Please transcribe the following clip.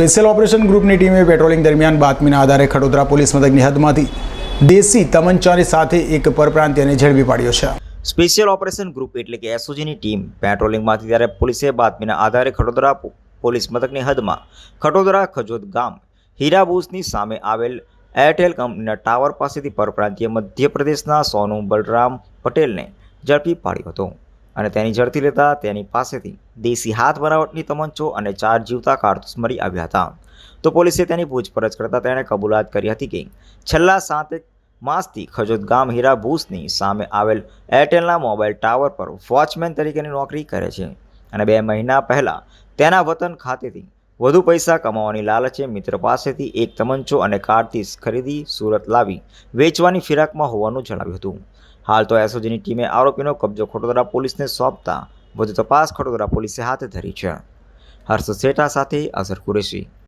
Special operation ગ્રુપની ટીમે patrolling દરમિયાન બાતમીના આધારે ખડોદરા પોલીસ મથકની હદમાંથી દેશી તમંચાની સાથે એક પરપ્રાંતિયને ઝડપી પાડ્યો છે. સ્પેશિયલ ઓપરેશન ગ્રુપ એટલે કે એસઓજીની ટીમ પેટ્રોલિંગમાંથી ત્યારે પોલીસે બાતમીના આધારે ખડોદરા પોલીસ મથકની હદમાં ખડોદરા ખજોદ ગામ હીરાબુસની સામે આવેલ એરટેલ કંપનીના ટાવર પાસેથી પરપ્રાંતીય મધ્યપ્રદેશના સોનુ બલરામ પટેલને ઝડપી પાડ્યો હતો. અને તેની ઝડપી લેતા તેની પાસેથી દેશી હાથ બનાવટની તમંચો અને ચાર જીવતા કારતૂસ મળી આવ્યા હતા. તો પોલીસે તેની પૂછપરછ કરતાં તેણે કબૂલાત કરી હતી કે છેલ્લા સાતેક માસથી ખજોદ ગામ હીરા ભૂસની સામે આવેલ એરટેલના મોબાઈલ ટાવર પર વોચમેન તરીકેની નોકરી કરે છે અને બે મહિના પહેલાં તેના વતન ખાતેથી વધુ પૈસા કમાવાની લાલચે મિત્ર પાસેથી એક તમંચો અને કારતીસ ખરીદી સુરત લાવી વેચવાની ફિરાકમાં હોવાનું જણાવ્યું હતું. હાલ તો એસઓજીની ટીમે આરોપીનો કબજો ખોટોદરા પોલીસને સોંપતા વધુ તપાસ ખોટોદરા પોલીસે હાથે ધરી છે. હર્ષ શેઠા સાથે અઝર કુરેશી.